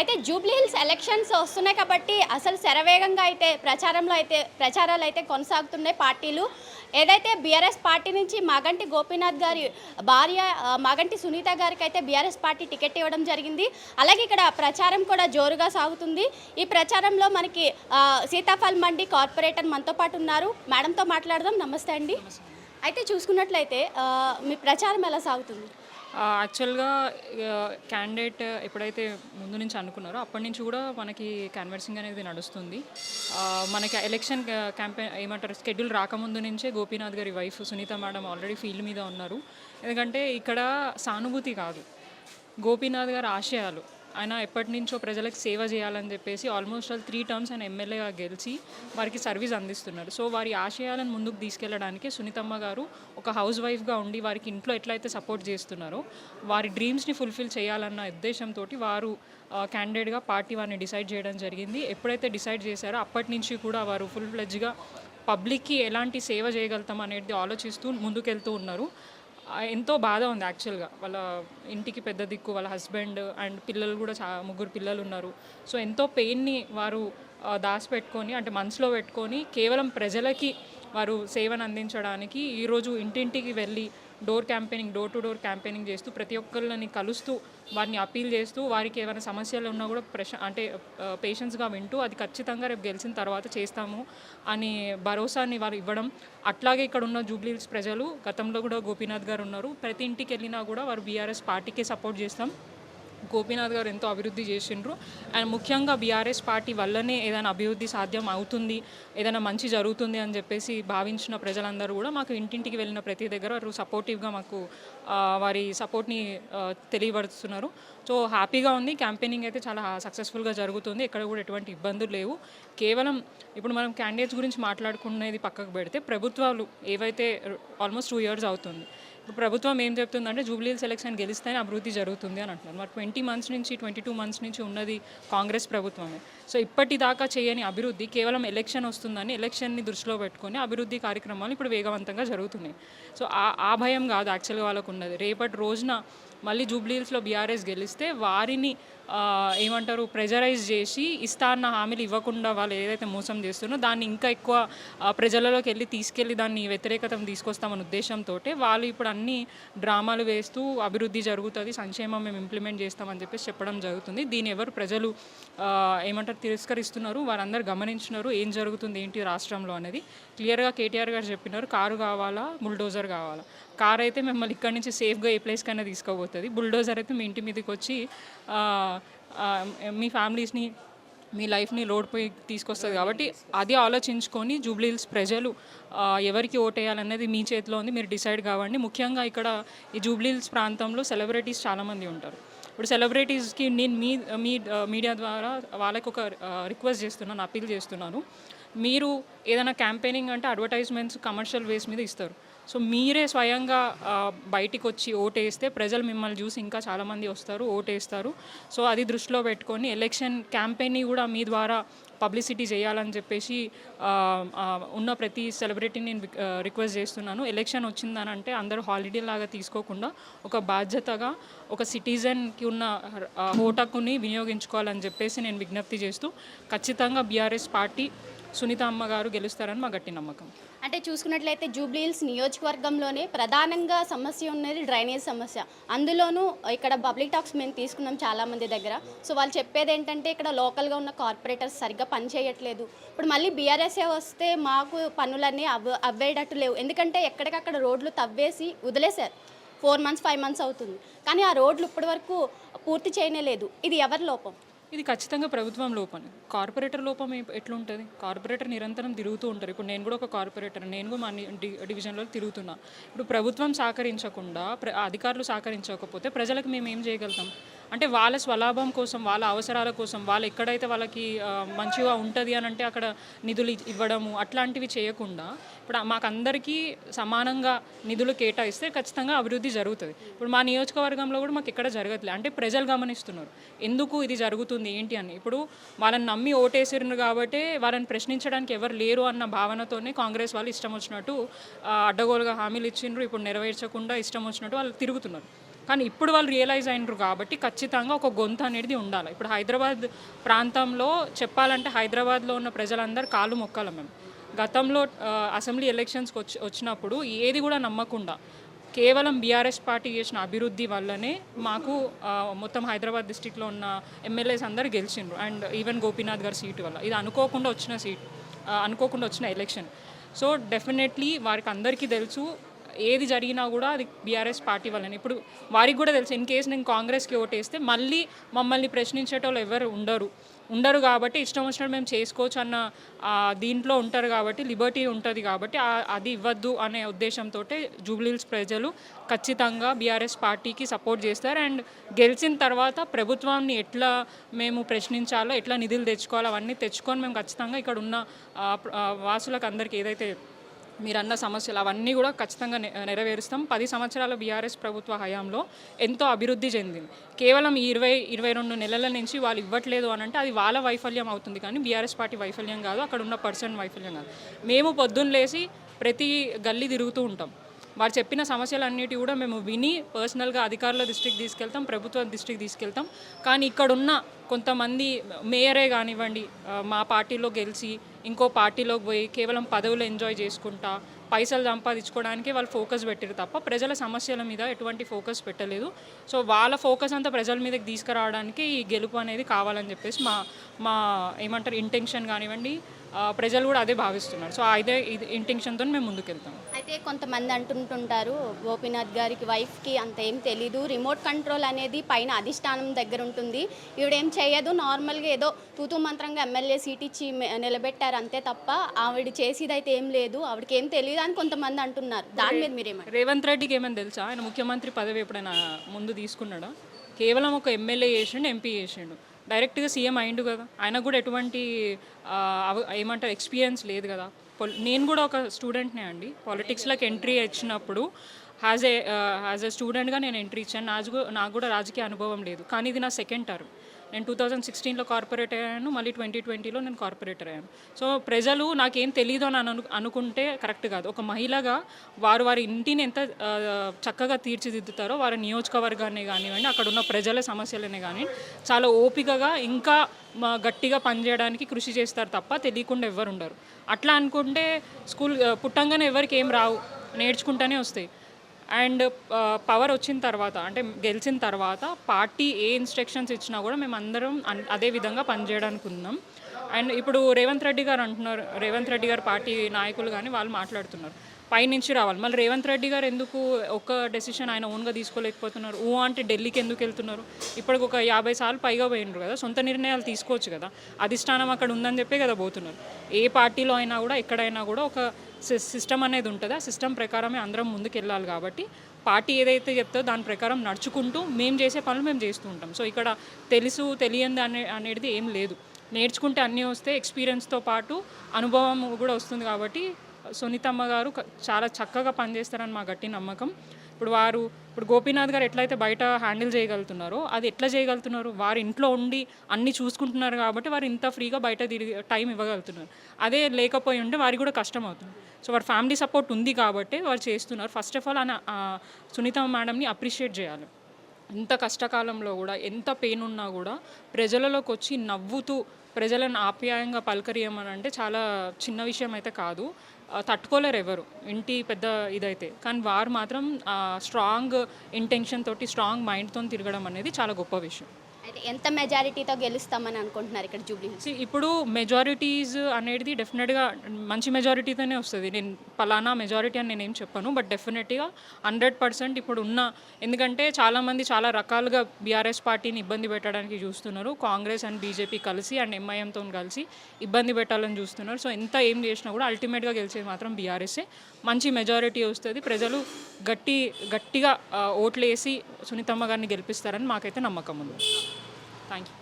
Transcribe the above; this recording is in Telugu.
అయితే జూబ్లీ హిల్స్ ఎలక్షన్స్ వస్తున్నాయి కాబట్టి అసలు శరవేగంగా అయితే ప్రచారంలో అయితే ప్రచారాలు అయితే కొనసాగుతున్నాయి పార్టీలు. ఏదైతే బీఆర్ఎస్ పార్టీ నుంచి మాగంటి గోపీనాథ్ గారి భార్య మాగంటి సునీత గారికి అయితే బీఆర్ఎస్ పార్టీ టికెట్ ఇవ్వడం జరిగింది. అలాగే ఇక్కడ ప్రచారం కూడా జోరుగా సాగుతుంది. ఈ ప్రచారంలో మనకి సీతాఫల్ మండి కార్పొరేటర్ మనతో పాటు ఉన్నారు. మేడంతో మాట్లాడదాం. నమస్తే అండి. అయితే చూసుకున్నట్లయితే మీ ప్రచారం ఎలా సాగుతుంది? యాక్చువల్గా క్యాండిడేట్ ఎప్పుడైతే ముందు నుంచి అనుకున్నారో అప్పటి నుంచి కూడా మనకి క్యాన్వర్సింగ్ అనేది నడుస్తుంది. మనకి ఎలక్షన్ క్యాంపెయిన్ ఏమంటారు షెడ్యూల్ రాకముందు నుంచే గోపీనాథ్ గారి wife Sunitha madam already field మీద ఉన్నారు. ఎందుకంటే ఇక్కడ సానుభూతి కాదు. గోపీనాథ్ గారి ఆశయాలు. ఆయన ఎప్పటి నుంచో ప్రజలకు సేవ చేయాలని చెప్పేసి ఆల్మోస్ట్ ఆల్ త్రీ టర్మ్స్ ఆయన ఎమ్మెల్యేగా గెలిచి వారికి సర్వీస్ అందిస్తున్నారు. సో వారి ఆశయాలను ముందుకు తీసుకెళ్ళడానికి సునీతమ్మ గారు ఒక హౌస్ వైఫ్గా ఉండి వారికి ఇంట్లో ఎట్లయితే సపోర్ట్ చేస్తున్నారో వారి డ్రీమ్స్ని ఫుల్ఫిల్ చేయాలన్న ఉద్దేశంతో వారు క్యాండిడేట్గా పార్టీ వారిని డిసైడ్ చేయడం జరిగింది. ఎప్పుడైతే డిసైడ్ చేశారో అప్పటి నుంచి కూడా వారు ఫుల్ ఫ్లెడ్జ్గా పబ్లిక్కి ఎలాంటి సేవ చేయగలుగుతాం అనేది ఆలోచిస్తూ ముందుకెళ్తూ ఉన్నారు. ఎంతో బాధ ఉంది యాక్చువల్గా. వాళ్ళ ఇంటికి పెద్ద దిక్కు వాళ్ళ హస్బెండ్ అండ్ పిల్లలు కూడా చా ముగ్గురు పిల్లలు ఉన్నారు. సో ఎంతో పెయిన్ని వారు దాచిపెట్టుకొని అంటే మనసులో పెట్టుకొని కేవలం ప్రజలకి వారు సేవను అందించడానికి ఈరోజు ఇంటింటికి వెళ్ళి door campaigning door to door campaigning చేస్తూ ప్రతి ఒక్కరిని కలుస్తూ వారిని అపీల్ చేస్తూ వారికి ఏమైనా సమస్యలు ఉన్నా కూడా ప్రశ అంటే పేషెన్స్గా వింటూ అది ఖచ్చితంగా రేపు గెలిచిన తర్వాత చేస్తాము అని భరోసాని వారు ఇవ్వడం. అట్లాగే ఇక్కడ ఉన్న జూబ్లీహిల్స్ ప్రజలు గతంలో కూడా గోపీనాథ్ గారు ఉన్నారు. ప్రతి ఇంటికి వెళ్ళినా కూడా వారు బీఆర్ఎస్ పార్టీకే సపోర్ట్ చేస్తాం. గోపీనాథ్ గారు ఎంతో అభివృద్ధి చేసిండ్రు. అండ్ ముఖ్యంగా బీఆర్ఎస్ పార్టీ వల్లనే ఏదైనా అభివృద్ధి సాధ్యం అవుతుంది ఏదైనా మంచి జరుగుతుంది అని చెప్పేసి భావించిన ప్రజలందరూ కూడా మాకు ఇంటింటికి వెళ్ళిన ప్రతి దగ్గర వారు సపోర్టివ్గా మాకు వారి సపోర్ట్ని తెలియబడుతున్నారు తెలియపరుస్తున్నారు. సో హ్యాపీగా ఉంది. క్యాంపెయినింగ్ అయితే చాలా సక్సెస్ఫుల్గా జరుగుతుంది. ఎక్కడ కూడా ఎటువంటి ఇబ్బందులు లేవు. కేవలం ఇప్పుడు మనం క్యాండిడేట్స్ గురించి మాట్లాడుకునేది పక్కకు పెడితే ప్రభుత్వాలు ఏవైతే ఆల్మోస్ట్ టూ ఇయర్స్ అవుతుంది ఇప్పుడు ప్రభుత్వం ఏం చెప్తుందంటే జూబ్లీ సెలక్షన్ గెలిస్తేనే అభివృద్ధి జరుగుతుంది అని అంటున్నారు. మరి ట్వంటీ మంత్స్ నుంచి ట్వంటీ టూ మంత్స్ నుంచి ఉన్నది కాంగ్రెస్ ప్రభుత్వమే. సో ఇప్పటిదాకా చేయని అభివృద్ధి కేవలం ఎలక్షన్ వస్తుందని ఎలక్షన్ని దృష్టిలో పెట్టుకొని అభివృద్ధి కార్యక్రమాలు ఇప్పుడు వేగవంతంగా జరుగుతున్నాయి. సో ఆ ఆ భయం కాదు యాక్చువల్గా వాళ్ళకు ఉన్నది. రేపటి రోజున మళ్ళీ జూబ్లీహిల్స్లో బీఆర్ఎస్ గెలిస్తే వారిని ఏమంటారు ప్రెజరైజ్ చేసి ఇస్తా అన్న హామీలు ఇవ్వకుండా వాళ్ళు ఏదైతే మోసం చేస్తున్నారో దాన్ని ఇంకా ఎక్కువ ప్రజలలోకి వెళ్ళి తీసుకెళ్ళి దాన్ని వ్యతిరేకతను తీసుకొస్తామన్న ఉద్దేశంతో వాళ్ళు ఇప్పుడు అన్ని డ్రామాలు వేస్తూ అభివృద్ధి జరుగుతుంది సంక్షేమం మేము ఇంప్లిమెంట్ చేస్తామని చెప్పేసి చెప్పడం జరుగుతుంది. దీని ఎవరు ప్రజలు ఏమంటారు తిరస్కరిస్తున్నారు వారందరూ గమనించినారు ఏం జరుగుతుంది ఏంటి రాష్ట్రంలో అనేది. క్లియర్గా కేటీఆర్ గారు చెప్పినారు కారు కావాలా బుల్డోజర్ కావాలా. కార్ అయితే మిమ్మల్ని ఇక్కడి నుంచి సేఫ్గా ఏ ప్లేస్కైనా తీసుకోబోతుంది బుల్డోజర్ అయితే మీ ఇంటి మీదకి వచ్చి మీ ఫ్యామిలీస్ని మీ లైఫ్ని లోడ్ పోయి తీసుకొస్తుంది కాబట్టి అది ఆలోచించుకొని జూబ్లీహిల్స్ ప్రజలు ఎవరికి ఓటేయాలనేది మీ చేతిలో ఉంది. మీరు డిసైడ్ కావండి. ముఖ్యంగా ఇక్కడ ఈ జూబ్లీహిల్స్ ప్రాంతంలో సెలబ్రిటీస్ చాలామంది ఉంటారు. ఇప్పుడు సెలబ్రిటీస్కి నేను మీ మీ మీడియా ద్వారా వాళ్ళకి ఒక రిక్వెస్ట్ చేస్తున్నాను అప్పీల్ చేస్తున్నాను. మీరు ఏదైనా క్యాంపెయినింగ్ అంటే అడ్వర్టైజ్మెంట్స్ కమర్షియల్ వేస్ మీద ఇస్తారు. సో మీరే స్వయంగా బయటికి వచ్చి ఓటేస్తే ప్రజలు మిమ్మల్ని చూసి ఇంకా చాలామంది వస్తారు ఓటేస్తారు. సో అది దృష్టిలో పెట్టుకొని ఎలక్షన్ క్యాంపెయిన్ని కూడా మీ ద్వారా పబ్లిసిటీ చేయాలని చెప్పేసి ఉన్న ప్రతి సెలబ్రిటీని నేను రిక్వెస్ట్ చేస్తున్నాను. ఎలక్షన్ వచ్చిందని అంటే అందరూ హాలిడే లాగా తీసుకోకుండా ఒక బాధ్యతగా ఒక సిటిజన్కి ఉన్న హోటకుని ఓటకుని వినియోగించుకోవాలని చెప్పేసి నేను విజ్ఞప్తి చేస్తూ ఖచ్చితంగా బీఆర్ఎస్ పార్టీ సునీత అమ్మగారు గెలుస్తారని మా గట్టి నమ్మకం. అంటే చూసుకున్నట్లయితే జూబ్లీహిల్స్ నియోజకవర్గంలోనే ప్రధానంగా సమస్య ఉన్నది డ్రైనేజ్ సమస్య. అందులోనూ ఇక్కడ పబ్లిక్ టాక్స్ మేము తీసుకున్నాం చాలామంది దగ్గర. సో వాళ్ళు చెప్పేది ఏంటంటే ఇక్కడ లోకల్గా ఉన్న కార్పొరేటర్స్ సరిగ్గా పనిచేయట్లేదు ఇప్పుడు మళ్ళీ బీఆర్ఎస్ఏ వస్తే మాకు పనులన్నీ అవ్ అవ్వేటట్టు లేవు. ఎందుకంటే ఎక్కడికక్కడ రోడ్లు తవ్వేసి వదిలేశారు. ఫోర్ మంత్స్ ఫైవ్ మంత్స్ అవుతుంది. కానీ ఆ రోడ్లు ఇప్పటి వరకు పూర్తి చేయనే లేదు. ఇది ఎవరి లోపం? ఇది ఖచ్చితంగా ప్రభుత్వం లోపం. కార్పొరేటర్ లోపం ఎట్లుంటుంది? కార్పొరేటర్ నిరంతరం తిరుగుతూ ఉంటారు. ఇప్పుడు నేను కూడా ఒక కార్పొరేటర్ నేను కూడా మా డి- డివిజన్లో తిరుగుతున్నా. ఇప్పుడు ప్రభుత్వం సహకరించకుండా ప్ర అధికారులు సహకరించకపోతే ప్రజలకు మేము ఏం చేయగలుగుతాం? అంటే వాళ్ళ స్వలాభం కోసం వాళ్ళ అవసరాల కోసం వాళ్ళు ఎక్కడైతే వాళ్ళకి మంచిగా ఉంటుంది అని అంటే అక్కడ నిధులు ఇవ్వడము అట్లాంటివి చేయకుండా ఇప్పుడు మాకందరికీ సమానంగా నిధులు కేటాయిస్తే ఖచ్చితంగా అభివృద్ధి జరుగుతుంది. ఇప్పుడు మా నియోజకవర్గంలో కూడా మాకు ఎక్కడ జరగట్లేదు అంటే ప్రజలు గమనిస్తున్నారు. ఎందుకు ఇది జరుగుతుంది ఏంటి అని. ఇప్పుడు వాళ్ళని నమ్మి ఓటేసిరు కాబట్టి వాళ్ళని ప్రశ్నించడానికి ఎవరు లేరు అన్న భావనతోనే కాంగ్రెస్ వాళ్ళు ఇష్టం వచ్చినట్టు అడ్డగోలుగా హామీలు ఇచ్చిండ్రు. ఇప్పుడు నెరవేర్చకుండా ఇష్టం వచ్చినట్టు వాళ్ళు తిరుగుతున్నారు. కానీ ఇప్పుడు వాళ్ళు రియలైజ్ అయినరు కాబట్టి ఖచ్చితంగా ఒక గొంతు అనేది ఉండాలి. ఇప్పుడు హైదరాబాద్ ప్రాంతంలో చెప్పాలంటే హైదరాబాద్లో ఉన్న ప్రజలందరూ కాలు మొక్కాలి మేము గతంలో అసెంబ్లీ ఎలక్షన్స్కి వచ్చి వచ్చినప్పుడు ఏది కూడా నమ్మకుండా కేవలం బీఆర్ఎస్ పార్టీ చేసిన అభివృద్ధి వల్లనే మాకు మొత్తం హైదరాబాద్ డిస్టిక్లో ఉన్న ఎమ్మెల్యేస్ అందరు గెలిచిండ్రు. అండ్ ఈవెన్ గోపీనాథ్ గారి సీటు వల్ల. ఇది అనుకోకుండా వచ్చిన సీట్ అనుకోకుండా వచ్చిన ఎలక్షన్ సో డెఫినెట్లీ వారికి అందరికీ తెలుసు ఏది జరిగినా కూడా అది బీఆర్ఎస్ పార్టీ వల్లనే. ఇప్పుడు వారికి కూడా తెలుసు ఇన్ కేసు నేను కాంగ్రెస్కి ఓటేస్తే మళ్ళీ మమ్మల్ని ప్రశ్నించేటోళ్ళు ఎవరు ఉండరు. ఉండరు కాబట్టి ఇష్టం వచ్చినట్టు మేము చేసుకోవచ్చు అన్న దీంట్లో ఉంటారు కాబట్టి లిబర్టీ ఉంటుంది కాబట్టి అది ఇవ్వద్దు అనే ఉద్దేశంతో జూబ్లీహిల్స్ ప్రజలు ఖచ్చితంగా బీఆర్ఎస్ పార్టీకి సపోర్ట్ చేస్తారు. అండ్ గెలిచిన తర్వాత ప్రభుత్వాన్ని ఎట్లా మేము ప్రశ్నించాలో ఎట్లా నిధులు తెచ్చుకోవాలో అవన్నీ తెచ్చుకొని మేము ఖచ్చితంగా ఇక్కడ ఉన్న వాసులకు అందరికీ ఏదైతే మీరు అన్న సమస్యలు అవన్నీ కూడా ఖచ్చితంగా నె- నెరవేరుస్తాం. పది సంవత్సరాల బీఆర్ఎస్ ప్రభుత్వ హయాంలో ఎంతో అభివృద్ధి చెందింది. కేవలం ఈ ఇరవై ఇరవై రెండు నెలల నుంచి వాళ్ళు ఇవ్వట్లేదు అని అంటే అది వాళ్ళ వైఫల్యం అవుతుంది కానీ బీఆర్ఎస్ పార్టీ వైఫల్యం కాదు అక్కడ ఉన్న పర్సన్ వైఫల్యం కాదు. మేము పొద్దున్న లేసి ప్రతి గల్లీ తిరుగుతూ ఉంటాం. వారు చెప్పిన సమస్యలన్నిటి కూడా మేము విని పర్సనల్గా అధికారుల దృష్టికి తీసుకెళ్తాం ప్రభుత్వ దృష్టికి తీసుకెళ్తాం. కానీ ఇక్కడున్న కొంతమంది మేయరే కానివ్వండి మా పార్టీలో గెలిచి ఇంకో పార్టీలోకి పోయి కేవలం పదవులు ఎంజాయ్ చేసుకుంటా పైసలు సంపాదించుకోవడానికి వాళ్ళు ఫోకస్ పెట్టారు తప్ప ప్రజల సమస్యల మీద ఎటువంటి ఫోకస్ పెట్టలేదు. సో వాళ్ళ ఫోకస్ అంతా ప్రజల మీదకి తీసుకురావడానికి ఈ గెలుపు అనేది కావాలని చెప్పేసి మా మా ఏమంటారు ఇంటెన్షన్ కానివ్వండి ప్రజలు కూడా అదే భావిస్తున్నారు. సో అదే ఇది ఇంటెన్షన్తో మేము ముందుకెళ్తాం. అయితే కొంతమంది అంటుంటుంటారు గోపీనాథ్ గారికి వైఫ్కి అంత ఏం తెలీదు. రిమోట్ కంట్రోల్ అనేది పైన అధిష్టానం దగ్గర ఉంటుంది. ఈవిడేం చేయదు. నార్మల్గా ఏదో తూతూ మంత్రంగా ఎమ్మెల్యే సీట్ ఇచ్చి నిలబెట్టారు అంతే తప్ప ఆవిడ చేసేదైతే ఏం లేదు. ఆవిడకి ఏం తెలియదు అని కొంతమంది అంటున్నారు. దాని మీద మీరేమంటారు? రేవంత్ రెడ్డికి ఏమైనా తెలుసా? ఆయన ముఖ్యమంత్రి పదవి ఎప్పుడైనా ముందు తీసుకున్నాడా? కేవలం ఒక ఎమ్మెల్యే చేసిండు ఎంపీ చేసిండు. డైరెక్ట్గా సీఎం అయిండు కదా. ఆయన కూడా ఎటువంటి అవ- ఏమంటారు ఎక్స్పీరియన్స్ లేదు కదా. నేను కూడా ఒక స్టూడెంట్నే అండి. పాలిటిక్స్లోకి ఎంట్రీ ఇచ్చినప్పుడు యాజ్ ఏ యాజ్ ఏ స్టూడెంట్గా నేను ఎంట్రీ ఇచ్చాను. నాకు నాకు కూడా రాజకీయ అనుభవం లేదు. కానీ ఇది నా సెకండ్ టర్మ్. నేను టూ థౌజండ్ సిక్స్టీన్లో కార్పొరేట్ అయ్యాను మళ్ళీ ట్వంటీ ట్వంటీలో నేను కార్పొరేటర్ అయ్యాను. సో ప్రజలు నాకేం తెలియదు అని అను అనుకుంటే కరెక్ట్ కాదు. ఒక మహిళగా వారు వారి ఇంటిని ఎంత చక్కగా తీర్చిదిద్దుతారో వారి నియోజకవర్గాన్ని కానివ్వండి అక్కడ ఉన్న ప్రజల సమస్యలనే కానీ చాలా ఓపికగా ఇంకా మా గట్టిగా పనిచేయడానికి కృషి చేస్తారు తప్ప తెలియకుండా ఎవ్వరు ఉండరు. అట్లా అనుకుంటే స్కూల్ పుట్టంగానే ఎవరికి ఏం రావు. నేర్చుకుంటూనే వస్తాయి. అండ్ పవర్ వచ్చిన తర్వాత అంటే గెలిచిన తర్వాత పార్టీ ఏ ఇన్స్ట్రక్షన్స్ ఇచ్చినా కూడా మేము అందరం అన్- అదే విధంగా పనిచేయడానికి ఉన్నాం. అండ్ ఇప్పుడు రేవంత్ రెడ్డి గారు అంటున్నారు రేవంత్ రెడ్డి గారు పార్టీ నాయకులు కానీ వాళ్ళు మాట్లాడుతున్నారు. పైనుంచి రావాలి. మళ్ళీ రేవంత్ రెడ్డి గారు ఎందుకు ఒక డెసిషన్ ఆయన ఓన్గా తీసుకోలేకపోతున్నారు? ఊ అంటే ఢిల్లీకి ఎందుకు వెళ్తున్నారు? ఇప్పటికి ఒక యాభై సార్లు పైగా పోయినారు కదా సొంత నిర్ణయాలు తీసుకోవచ్చు కదా. అధిష్టానం అక్కడ ఉందని చెప్పే కదా పోతున్నారు. ఏ పార్టీలో అయినా కూడా ఎక్కడైనా కూడా ఒక సిస్టమ్ అనేది ఉంటుంది. ఆ సిస్టమ్ ప్రకారమే అందరం ముందుకు వెళ్ళాలి కాబట్టి పార్టీ ఏదైతే చెప్తుందో దాని ప్రకారం నడుచుకుంటూ మేము చేసే పనులు మేము చేస్తూ ఉంటాం. సో ఇక్కడ తెలుసు తెలియంది అనే అనేది ఏం లేదు. నేర్చుకుంటే అన్నీ వస్తే ఎక్స్పీరియన్స్తో పాటు అనుభవం కూడా వస్తుంది కాబట్టి సునీతమ్మ గారు చాలా చక్కగా పనిచేస్తారని మా గట్టి నమ్మకం. ఇప్పుడు వారు ఇప్పుడు గోపీనాథ్ గారు ఎట్లయితే బయట హ్యాండిల్ చేయగలుగుతున్నారో అది ఎట్లా చేయగలుగుతున్నారు? వారు ఇంట్లో ఉండి అన్నీ చూసుకుంటున్నారు కాబట్టి వారు ఇంత ఫ్రీగా బయట తిరిగి టైం ఇవ్వగలుగుతున్నారు. అదే లేకపోయి ఉంటే వారికి కూడా కష్టం అవుతుంది సో వారి ఫ్యామిలీ సపోర్ట్ ఉంది కాబట్టి వారు చేస్తున్నారు. ఫస్ట్ ఆఫ్ ఆల్ ఆ సునీతమ్మ మేడంని అప్రిషియేట్ చేయాలి. ఇంత కష్టకాలంలో కూడా ఎంత పెయిన్ ఉన్నా కూడా ప్రజలలోకి వచ్చి నవ్వుతూ ప్రజలను ఆప్యాయంగా పలకరియమని అంటే చాలా చిన్న విషయం అయితే కాదు తట్టుకోలేరు ఎవరు. ఇంటి పెద్ద ఇదైతే. కానీ వారు మాత్రం స్ట్రాంగ్ ఇంటెన్షన్ తోటి స్ట్రాంగ్ మైండ్తో తిరగడం అనేది చాలా గొప్ప విషయం. అయితే ఎంత మెజారిటీతో గెలుస్తామని అనుకుంటున్నారు ఇక్కడ జూబ్లీ ఇప్పుడు మెజారిటీస్ అనేది డెఫినెట్గా మంచి మెజారిటీతోనే వస్తుంది. నేను పలానా మెజారిటీ అని నేనేం చెప్పను బట్ డెఫినెట్గా హండ్రెడ్ పర్సెంట్ ఇప్పుడు ఉన్న ఎందుకంటే చాలామంది చాలా రకాలుగా బీఆర్ఎస్ పార్టీని ఇబ్బంది పెట్టడానికి చూస్తున్నారు. కాంగ్రెస్ అండ్ బీజేపీ కలిసి అండ్ ఎంఐఎంతో కలిసి ఇబ్బంది పెట్టాలని చూస్తున్నారు. సో ఎంత ఏం చేసినా కూడా అల్టిమేట్గా గెలిచేది మాత్రం బీఆర్ఎస్ఏ మంచి మెజారిటీ వస్తుంది. ప్రజలు గట్టి గట్టిగా ఓట్లు వేసి సునీతమ్మ గారిని గెలిపిస్తారని మాకైతే నమ్మకం ఉంది. Thank you.